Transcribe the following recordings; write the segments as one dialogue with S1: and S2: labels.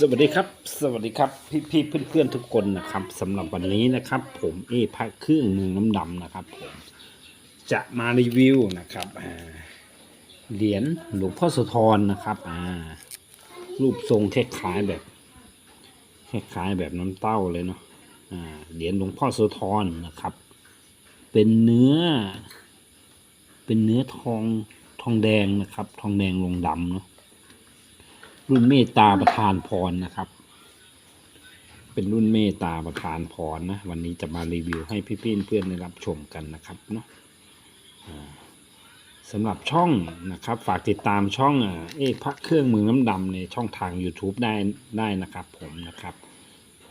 S1: สวัสดีครับ สวัสดีครับ พี่พี่เพื่อนเพื่อนๆทุกคนนะครับสำหรับวันนี้นะครับ ผมเอพระเครื่องเมืองน้ำดำนะครับ ผมจะมารีวิวนะครับเหรียญหลวงพ่อโสธรนะครับอ่ารูปทรงคล้ายๆแบบคล้ายๆแบบน้ำเต้าเลยเนาะอ่าเหรียญหลวงพ่อโสธรนะครับ เป็นเนื้อ เป็นเนื้อทองทองแดงนะครับ ทองแดงลงดำเนาะ รุ่นเมตตาประธานพรนะครับ เป็นรุ่นเมตตาประธานพรนะ วันนี้จะมารีวิวให้พี่ๆเพื่อนๆได้รับชมกันนะครับเนาะสำหรับช่องนะครับ ฝากติดตามช่องเอกพระเครื่องมือน้ำดำในช่องทาง YouTube ได้ได้นะครับผมนะครับ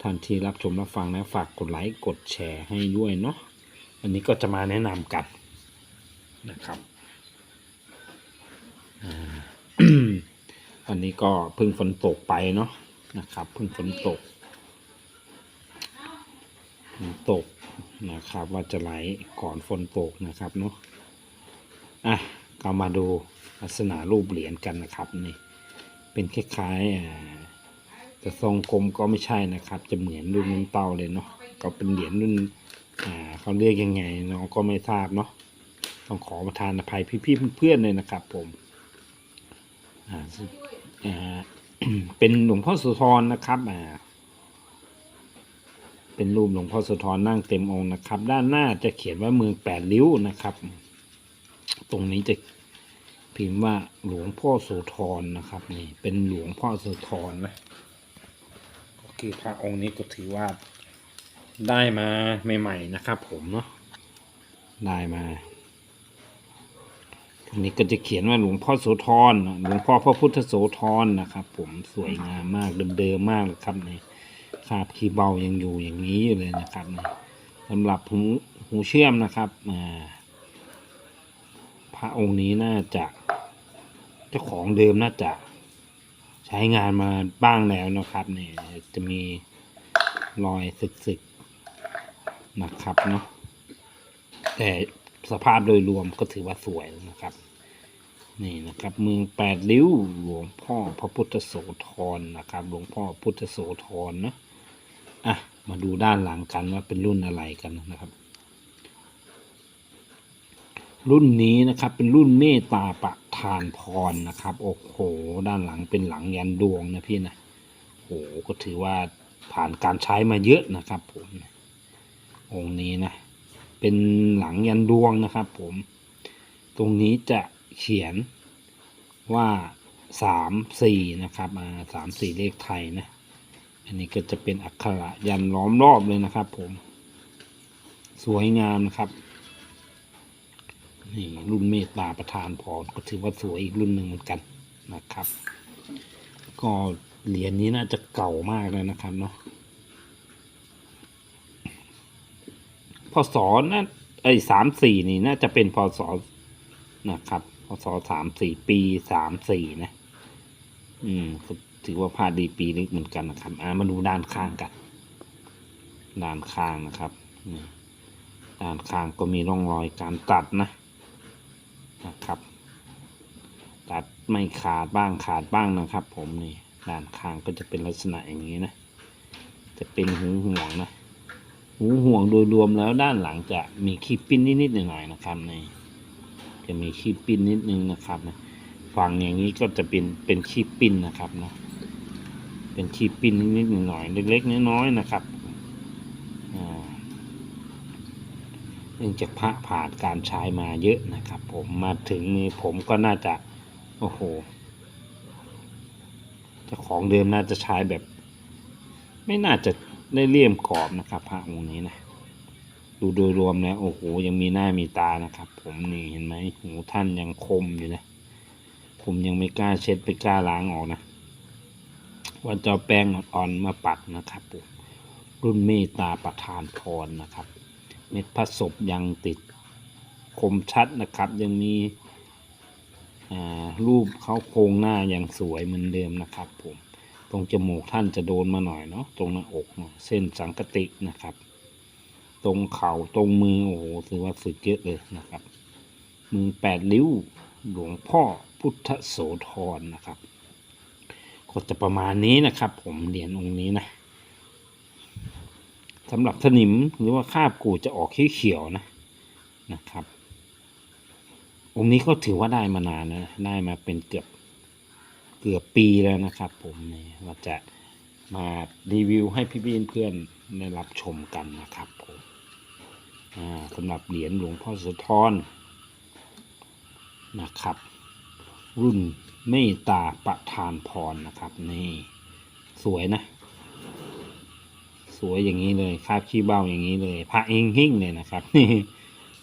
S1: ท่านที่รับชมรับฟังนะฝากกดไลค์กดแชร์ให้ด้วยเนาะวันนี้ก็จะมาแนะนำกันนะครับ วันนี้ก็เพิ่งฝนตกไปเนาะนะครับเพิ่งฝนตกฝนตกนะครับ ว่าจะไหลก่อนฝนตกนะครับเนาะอะก็มาดูลักษณะรูปเหรียญกันนะครับนี่เป็นคล้ายๆอ่าแต่ทรงกลมก็ไม่ใช่นะครับ จะเหมือนรุ่นน้ำเต้าเลยเนาะก็เป็นเหรียญรุ่นอ่าเขาเรียกยังไงเนาะก็ไม่ทราบเนาะต้องขอประทานอภัยพี่ๆเพื่อนๆเลยนะครับผม อ่าอ่าเป็นหลวงพ่อโสุธรนะครับอ่าเป็นรูปหลวงพ่อโสุธรนั่งเต็มองค์นะครับ ด้านหน้าจะเขียนว่าเมืองแปดริ้วนะครับ ตรงนี้จะพิมพ์ว่าหลวงพ่อโสุธรนะครับ นี่ เป็นหลวงพ่อโสุธรนะก็คือพระองค์นี้ก็ถือว่าได้มาใหม่ ๆ นะครับ ผมเนาะได้มา อันนี้ก็จะเขียนว่าหลวงพ่อโสธรหลวงพ่อพระพุทธโสธรนะครับ ผมสวยงามมากเดิมๆมากเลยครับนี่คาบคีเบายังอยู่อย่างนี้อยู่เลยนะครับนี่สำหรับหูหูเชื่อมนะครับอ่าพระองค์นี้น่าจะเจ้าของเดิมน่าจะใช้งานมาบ้างแล้วนะครับเนี่ยจะมีรอยสึกๆนะครับเนาะแต่ สภาพโดยรวมก็ถือว่าสวยนะครับ นี่นะครับ เมืองแปดริ้วหลวงพ่อพระพุทธโสธรนะครับ หลวงพ่อพุทธโสธรนะอะมาดูด้านหลังกันว่าเป็นรุ่นอะไรกันนะครับ รุ่นนี้นะครับเป็นรุ่นเมตตาประทานพรนะครับโอ้โหด้านหลังเป็นหลังยันดวงนะพี่นะโอ้โหก็ถือว่าผ่านการใช้มาเยอะนะครับผมองค์นี้นะ เป็นหลังยันดวงนะครับผม ตรงนี้จะเขียนว่าสามสี่นะครับมาสามสี่เลขไทยนะ อันนี้ก็จะเป็นอักขระยันล้อมรอบเลยนะครับผม สวยงามนะครับนี่รุ่นเมตตาประธานพรก็ถือว่าสวยอีกรุ่นหนึ่งเหมือนกันนะครับ ก็เหรียญนี้น่าจะเก่ามากเลยนะครับเนาะ พศนั่นไอ้สามสี่นี่น่าจะเป็นพศนะครับพศสามสี่ปีสามสี่นะ อืมถือว่าพลาดดีปีนึกเหมือนกันนะครับ อ่ามาดูด้านข้างกัน ด้านข้างนะครับด้านข้างก็มีร่องรอยการตัดนะนะครับ ตัดไม่ขาดบ้างขาดบ้างนะครับ ผมนี่ด้านข้างก็จะเป็นลักษณะอย่างนี้นะ จะเป็นหูห่วงนะ หูห่วงโดยรวมแล้วด้านหลังจะมีขีดปิ้นนิดๆหน่อยๆนะครับในจะมีขีดปิ้นนิดนึงนะครับนะฝั่งอย่างนี้ก็จะเป็นเป็นขีดปิ้นนะครับนะเป็นขีดปิ้นนิดๆหน่อยๆเล็กๆน้อยๆนะครับอ่าเนื่องจากพระผ่านการใช้มาเยอะนะครับ ผมมาถึงมือผมก็น่าจะโอ้โหเจ้าของเดิมน่าจะใช้แบบ ไม่น่าจะ ได้เลี่ยมกรอบนะครับพระองค์นี้นะดูโดยรวมแล้วโอ้โหยังมีหน้ามีตานะครับ ผมนี่เห็นไหมหูท่านยังคมอยู่นะ ผมยังไม่กล้าเช็ดไปกล้าล้างออกนะว่าจะเอแป้งอ่อนมาปัดนะครับผมรุ่นเมตตาประทานพรนะครับ เม็ดพระศพยังติดคมชัดนะครับ ยังมีอ่ารูปเขาโครงหน้ายังสวยเหมือนเดิมนะครับผม ตรงจมูกท่านจะโดนมาหน่อยเนาะตรงหน้าอกเนาะเส้นสังกตินะครับ ตรงเข่าตรงมือโอ้โหถือว่าสุดเยอะเลยนะครับ มือแปดริ้วหลวงพ่อพุทธโสธรนะครับก็จะประมาณนี้นะครับ ผมเหรียญองค์นี้นะสำหรับสนิมหรือว่าคาบกูจะออกเขียวๆนะนะครับ องค์นี้ก็ถือว่าได้มานานนะได้มาเป็นเกือบ เกือบปีแล้วนะครับ ผมนี่ว่าจะมารีวิวให้พี่พี่เพื่อนๆได้รับชมกันนะครับผมสำหรับเหรียญหลวงพ่อโสุธรนะครับ รุ่นเมตตาประทานพรนะครับนี่สวยนะ สวยอย่างนี้เลยคาบขี้เบ้าอย่างนี้เลยพระเองหิ่งเลยนะครับนี่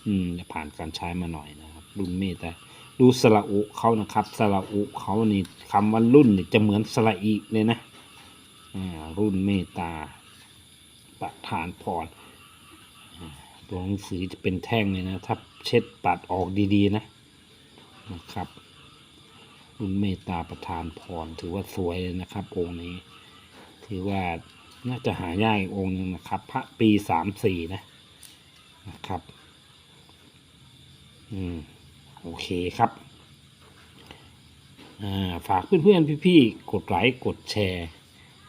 S1: อืมจะผ่านการใช้มาหน่อยนะครับ รุ่นเมตตา ดูสระอุเขานะครับ สระอุเขานี่คำว่ารุ่นนี่จะเหมือนสระอีเลยนะรุ่นเมตตาประทานพรตัวหนังสือจะเป็นแท่งเลยนะ ถ้าเช็ดปัดออกดีๆนะนะครับ รุ่นเมตตาประทานพรถือว่าสวยเลยนะครับ องค์นี้ถือว่าน่าจะหายากอีกองค์หนึงนะครับ พระปีสามสี่นะนะครับ อืม โอเคครับอ่าฝากเพื่อนๆพี่ๆกดไลค์กดแชร์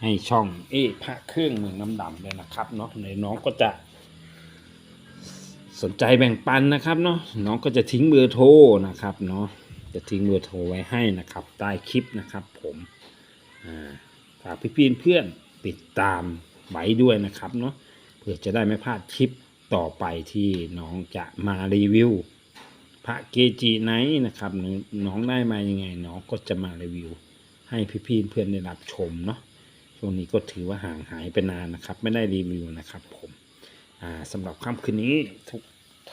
S1: ให้ช่องเอพระเครื่องเมืองน้ำดำเลยนะครับเนาะในน้องก็จะ สนใจแบ่งปันนะครับเนาะน้องก็จะทิ้งเบอร์โทรนะครับเนาะจะทิ้งเบอร์โทรไว้ให้นะครับใต้คลิปนะครับผมอ่าฝากพี่ๆเพื่อนๆติดตามไว้ด้วยนะครับเนาะเพื่อจะได้ไม่พลาดคลิปต่อไปที่น้องจะมารีวิว พระเกจิไหนนะครับน้องได้มายังไงน้องก็จะมารีวิว ให้พี่ๆเพื่อนได้รับชมเนาะช่วงนี้ก็ถือว่าห่างหายไปนานนะครับ ไม่ได้รีวิวนะครับ ผมอ่าสำหรับค่ำคืนนี้ทุก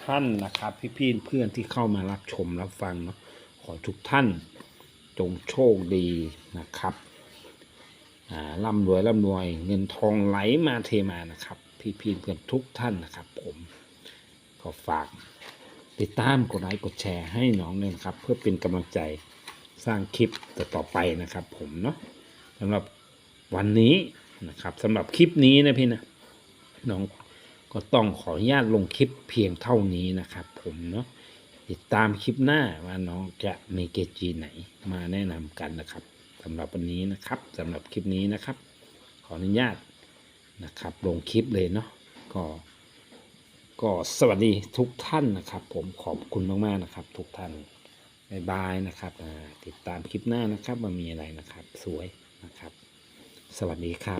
S1: ท่านนะครับ พี่ๆเพื่อนที่เข้ามารับชมรับฟังเนาะขอทุกท่านจงโชคดีนะครับอ่าร่ำรวยร่ำรวยเงินทองไหลมาเทมานะครับ พี่ๆเพื่อนทุกท่านนะครับ ผมก็ฝาก ติดตามกดไลค์กดแชร์ให้น้องด้วยนะครับ เพื่อเป็นกำลังใจสร้างคลิปต่อๆไปนะครับ ผมเนาะสำหรับวันนี้นะครับสำหรับคลิปนี้นะพี่นะน้องก็ต้องขออนุญาตลงคลิปเพียงเท่านี้นะครับ ผมเนาะติดตามคลิปหน้าว่าน้องจะมีเกจีไหนมาแนะนำกันนะครับสำหรับวันนี้นะครับสำหรับคลิปนี้นะครับ ขออนุญาตนะครับ ลงคลิปเลยเนาะก็ ก็สวัสดีทุกท่านนะครับ ผมขอบคุณมากๆนะครับ ทุกท่านบายบายนะครับติดตามคลิปหน้านะครับว่ามีอะไรนะครับ สวยนะครับ สวัสดีครับ